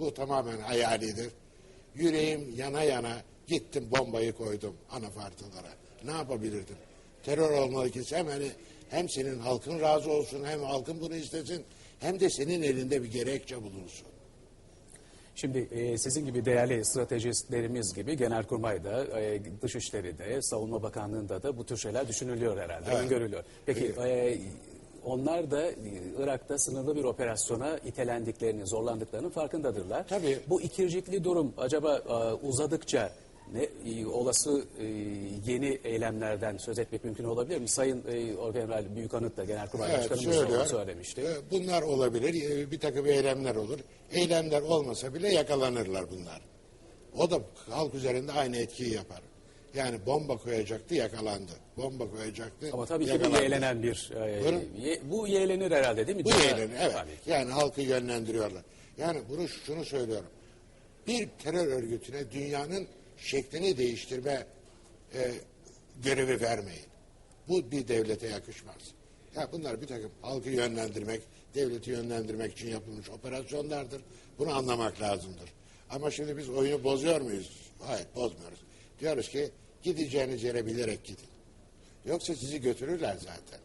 Bu tamamen hayalidir. Yüreğim yana yana gittim bombayı koydum anafartalara. Ne yapabilirdim? Terör olmalı ki hem, hani, hem senin halkın razı olsun hem halkın bunu istesin hem de senin elinde bir gerekçe bulunsun. Şimdi e, sizin gibi değerli stratejistlerimiz gibi Genelkurmay'da, e, Dışişleri'de, Savunma Bakanlığı'nda da bu tür şeyler düşünülüyor herhalde, Evet. öngörülüyor. Peki e, onlar da e, Irak'ta sınırlı bir operasyona itelendiklerini, zorlandıklarının farkındadırlar. Tabii. Bu ikircikli durum acaba e, uzadıkça ne e, olası e, yeni eylemlerden söz etmek mümkün olabilir mi? Sayın e, Orgeneral Büyükanıt da Genelkurmay Evet, Başkanımız söylüyor. söylemişti. Bunlar olabilir. Bir takım eylemler olur. Eylemler olmasa bile yakalanırlar bunlar. O da halk üzerinde aynı etkiyi yapar. Yani bomba koyacaktı yakalandı. Bomba koyacaktı Ama tabii ki bu yakalandı. yeğlenen bir... e, Buyurun. ye- bu yeğlenir herhalde değil mi? Bu yeğleni evet. Tabii. Yani halkı yönlendiriyorlar. Yani bunu şunu söylüyorum. Bir terör örgütüne dünyanın şeklini değiştirme e, görevi vermeyin. Bu bir devlete yakışmaz. Ya bunlar bir takım halkı yönlendirmek, devleti yönlendirmek için yapılmış operasyonlardır. Bunu anlamak lazımdır. Ama şimdi biz oyunu bozuyor muyuz? Hayır bozmuyoruz. Diyoruz ki gideceğiniz yere bilerek gidin. Yoksa sizi götürürler zaten.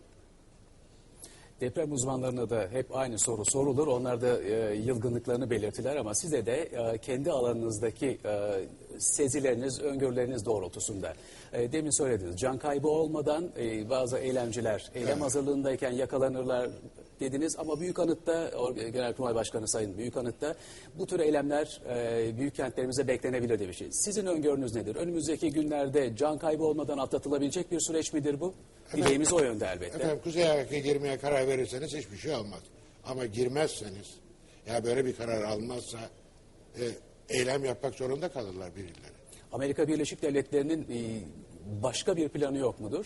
Deprem uzmanlarına da hep aynı soru sorulur. Onlar da e, yılgınlıklarını belirtiler ama size de e, kendi alanınızdaki e, sezileriniz, öngörüleriniz doğrultusunda. E, demin söylediniz, can kaybı olmadan e, bazı eylemciler eylem hazırlığındayken yakalanırlar dediniz ama Büyük Anıt'ta, Genelkurmay Başkanı Sayın Büyük Anıt'ta bu tür eylemler e, büyük kentlerimize beklenebilir demiş. Sizin öngörünüz nedir? Önümüzdeki günlerde can kaybı olmadan atlatılabilecek bir süreç midir bu? Dileğimiz o yönde elbette. Efendim Kuzey Irak'a girmeye karar verirseniz hiçbir şey olmaz. Ama girmezseniz ya böyle bir karar almazsa e, eylem yapmak zorunda kalırlar birileri. Amerika Birleşik Devletleri'nin e, başka bir planı yok mudur?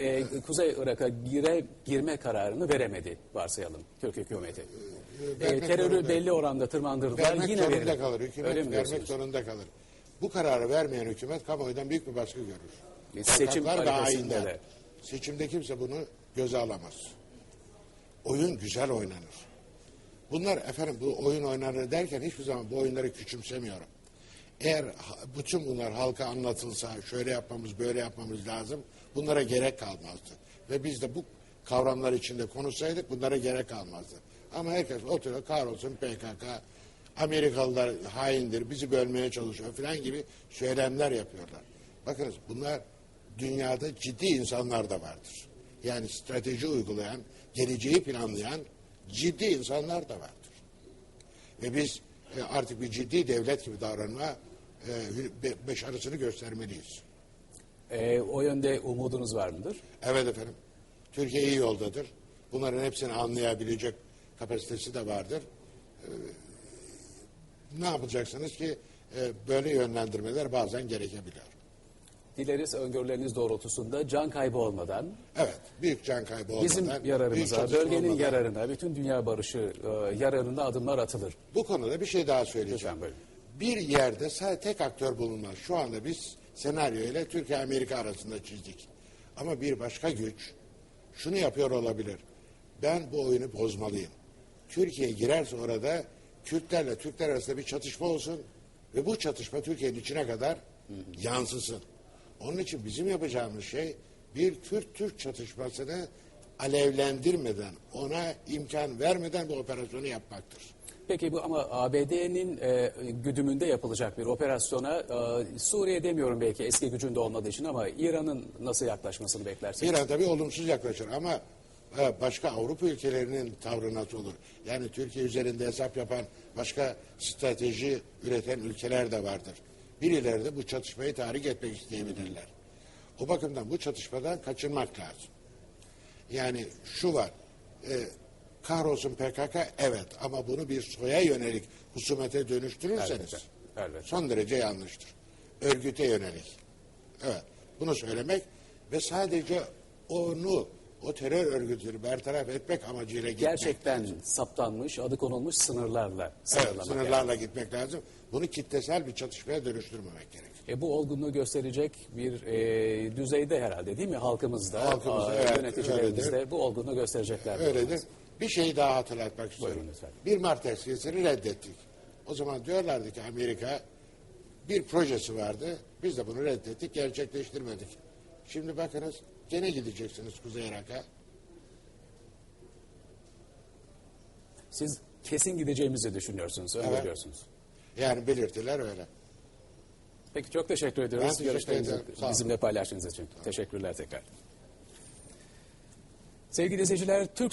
E, Kuzey Irak'a gire, girme kararını veremedi varsayalım Türk hükümeti. E, vermek terörü zorunda. belli oranda tırmandırdılar. Vermek Yine zorunda verir. kalır. Hükümet Öyle mi vermek diyorsunuz? zorunda kalır. Bu kararı vermeyen hükümet kamuoyundan büyük bir baskı görür. E, seçim hainler. de. Seçimde kimse bunu göze alamaz. Oyun güzel oynanır. Bunlar efendim bu oyun oynanır derken hiçbir zaman bu oyunları küçümsemiyorum. Eğer bütün bunlar halka anlatılsa şöyle yapmamız böyle yapmamız lazım bunlara gerek kalmazdı. Ve biz de bu kavramlar içinde konuşsaydık bunlara gerek kalmazdı. Ama herkes oturuyor kahrolsun PKK Amerikalılar haindir bizi bölmeye çalışıyor falan gibi söylemler yapıyorlar. Bakınız bunlar dünyada ciddi insanlar da vardır. Yani strateji uygulayan, geleceği planlayan ciddi insanlar da vardır. Ve biz e, artık bir ciddi devlet gibi davranma e, be- başarısını göstermeliyiz. E, o yönde umudunuz var mıdır? Evet efendim. Türkiye iyi yoldadır. Bunların hepsini anlayabilecek kapasitesi de vardır. E, ne yapacaksınız ki e, böyle yönlendirmeler bazen gerekebiliyor. Dileriz öngörüleriniz doğrultusunda can kaybı olmadan Evet, büyük can kaybı olmadan, bizim yararımıza, bölgenin olmadan- yararına, bütün dünya barışı e, yararına adımlar atılır. Bu konuda bir şey daha söyleyeceğim. Lütfen buyurun. Bir yerde sadece tek aktör bulunmaz. Şu anda biz senaryo ile Türkiye-Amerika arasında çizdik. Ama bir başka güç şunu yapıyor olabilir. Ben bu oyunu bozmalıyım. Türkiye girerse orada Kürtlerle Türkler arasında bir çatışma olsun ve bu çatışma Türkiye'nin içine kadar yansısın. Onun için bizim yapacağımız şey bir Kürt-Türk çatışmasını alevlendirmeden, ona imkan vermeden bu operasyonu yapmaktır. Peki bu ama ABD'nin e, güdümünde yapılacak bir operasyona e, Suriye demiyorum belki eski gücünde olmadığı için ama İran'ın nasıl yaklaşmasını beklersiniz? İran tabii olumsuz yaklaşır ama e, başka Avrupa ülkelerinin tavrı nasıl olur? Yani Türkiye üzerinde hesap yapan başka strateji üreten ülkeler de vardır. Birileri de bu çatışmayı tahrik etmek isteyebilirler. O bakımdan bu çatışmadan kaçınmak lazım. Yani şu var, e, kahrolsun PKK evet ama bunu bir soya yönelik husumete dönüştürürseniz Elbette, elbette. son derece yanlıştır. Örgüte yönelik. Evet, bunu söylemek ve sadece onu, o terör örgütünü bertaraf etmek amacıyla gitmek Gerçekten lazım. saptanmış, adı konulmuş sınırlarla Evet, sınırlarla lazım. gitmek lazım. Bunu kitlesel bir çatışmaya dönüştürmemek gerek. E, bu olgunluğu gösterecek bir e, düzeyde herhalde değil mi? Halkımızda, Halkımızda, aa, evet, yöneticilerimiz de öyledir. bu olgunluğu gösterecekler. Öyledir. Bir şey daha hatırlatmak Buyurun istiyorum. lütfen. Bir Mart tezkeresini reddettik. O zaman diyorlardı ki Amerika bir projesi vardı. Biz de bunu reddettik, gerçekleştirmedik. Şimdi bakınız gene gideceksiniz Kuzey Irak'a. Siz kesin gideceğimizi düşünüyorsunuz, öngörüyorsunuz. Yani belirtiler öyle. Peki çok teşekkür ediyoruz. Ben teşekkür ederim. Bizimle paylaştığınız için. Teşekkürler tekrar. Sevgili izleyiciler, Türk